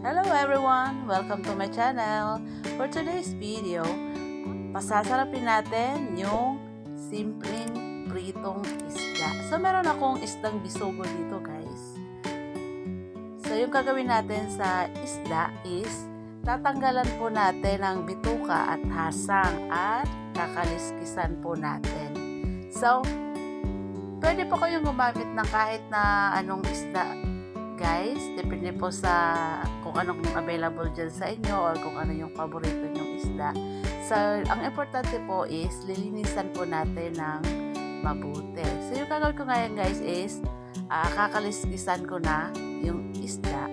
Hello everyone! Welcome to my channel. For today's video, pasasarapin natin yung simpleng pritong isda. So meron akong isdang bisugo dito guys. So yung gagawin natin sa isda is tatanggalan po natin ang bituka at hasang at kakaliskisan po natin. So, pwede po kayong gumamit ng kahit na anong isda guys. Depende po sa kung anong available dyan sa inyo or kung ano yung paborito nyong isda. So, ang importante po is lilinisan po natin ng mabuti. So, yung gagawin ko ngayon guys is uh, kakaliskisan ko na yung isda.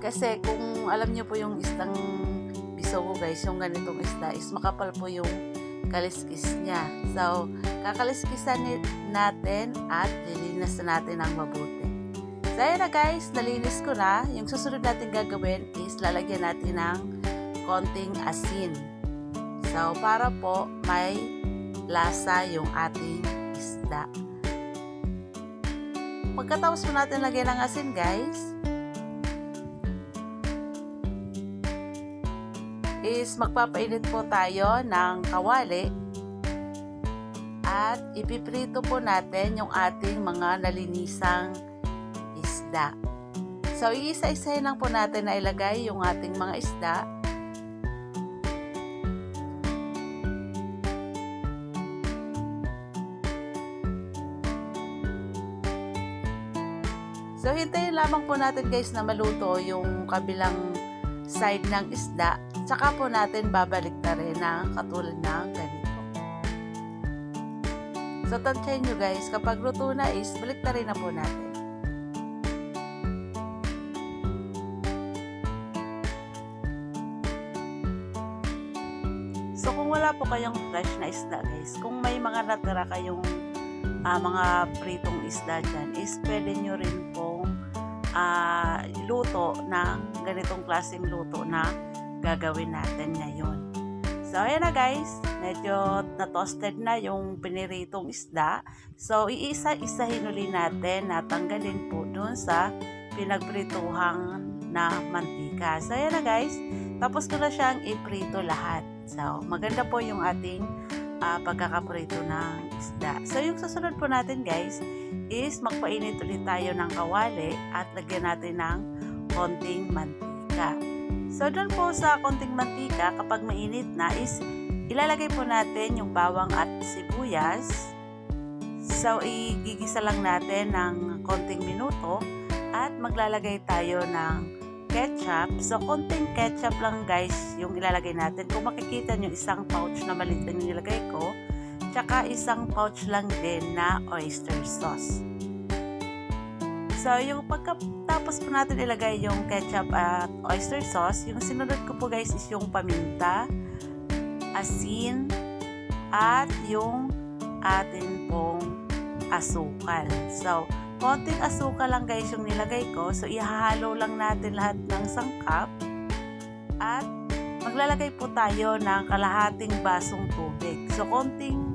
Kasi kung alam nyo po yung isdang bisogo guys, yung ganitong isda is makapal po yung kaliskis niya. So, kakaliskisan natin at lilinisan natin ng mabuti. Ayan na guys, nalinis ko na. Yung susunod natin gagawin is lalagyan natin ng konting asin. So, para po may lasa yung ating isda. Pagkatapos po natin lagyan ng asin guys, is magpapainit po tayo ng kawali at ipiprito po natin yung ating mga nalinisang isda. So, iisa-isahin lang po natin na ilagay yung ating mga isda. So, hintayin lamang po natin guys na maluto yung kabilang side ng isda. Tsaka po natin babalik na rin ng katulad ng ganito. So, tansyahin nyo guys, kapag luto na is, balik na rin na po natin. So, kung wala po kayong fresh na isda guys, kung may mga natira kayong ah, mga pritong isda dyan, is pwede nyo rin pong ah, luto ng ganitong klaseng luto na gagawin natin ngayon. So, ayan na guys. Medyo na-toasted na yung piniritong isda. So, iisa-isahin uli natin na tanggalin po dun sa pinagprituhang na mantika. So, ayan na guys. Tapos ko na siyang iprito lahat. So, maganda po yung ating ah, pagkakaprito ng isda. So, yung susunod po natin guys is magpainit ulit tayo ng kawali at lagyan natin ng konting mantika. So, doon po sa konting mantika, kapag mainit na is ilalagay po natin yung bawang at sibuyas. So, igigisa lang natin ng konting minuto at maglalagay tayo ng ketchup. So, konting ketchup lang guys yung ilalagay natin. Kung makikita nyo, isang pouch na maliit yung nilagay ko. Tsaka isang pouch lang din na oyster sauce. So, yung pagkatapos po natin ilagay yung ketchup at oyster sauce, yung sinunod ko po guys is yung paminta, asin, at yung atin pong asukal. So, konting asukal lang guys yung nilagay ko. So, ihahalo lang natin lahat ng sangkap. At maglalagay po tayo ng kalahating basong tubig. So, konting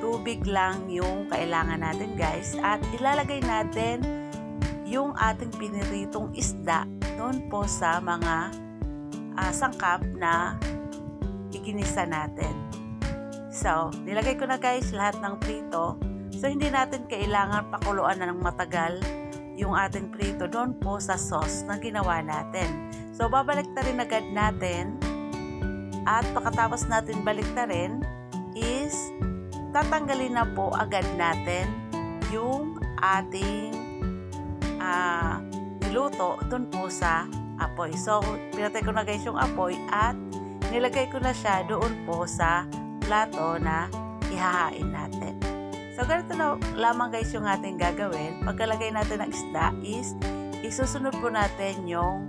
tubig lang yung kailangan natin guys. At ilalagay natin yung ating piniritong isda doon po sa mga ah, sangkap na iginisa natin. So, nilagay ko na guys lahat ng prito. So, hindi natin kailangan pakuluan na ng matagal yung ating prito doon po sa sauce na ginawa natin. So, babalik na rin agad natin at pagkatapos natin balik na rin is tatanggalin na po agad natin yung ating ah, niluto doon po sa apoy. So, pinatay ko na guys yung apoy at nilagay ko na siya doon po sa plato na ihahain natin. So, ganito na lamang guys yung ating gagawin. Pagkalagay natin ng isda is isusunod po natin yung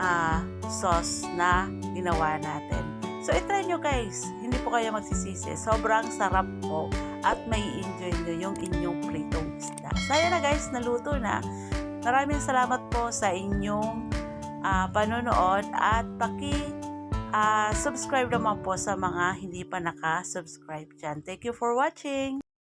ah, sauce na ginawa natin. So, itry nyo guys. Hindi po kayo magsisisi. Sobrang sarap po at may enjoy nyo yung inyong pritong isda. So, na guys, naluto na. Maraming salamat po sa inyong ah, panonood at paki ah, subscribe naman po sa mga hindi pa naka-subscribe dyan. Thank you for watching!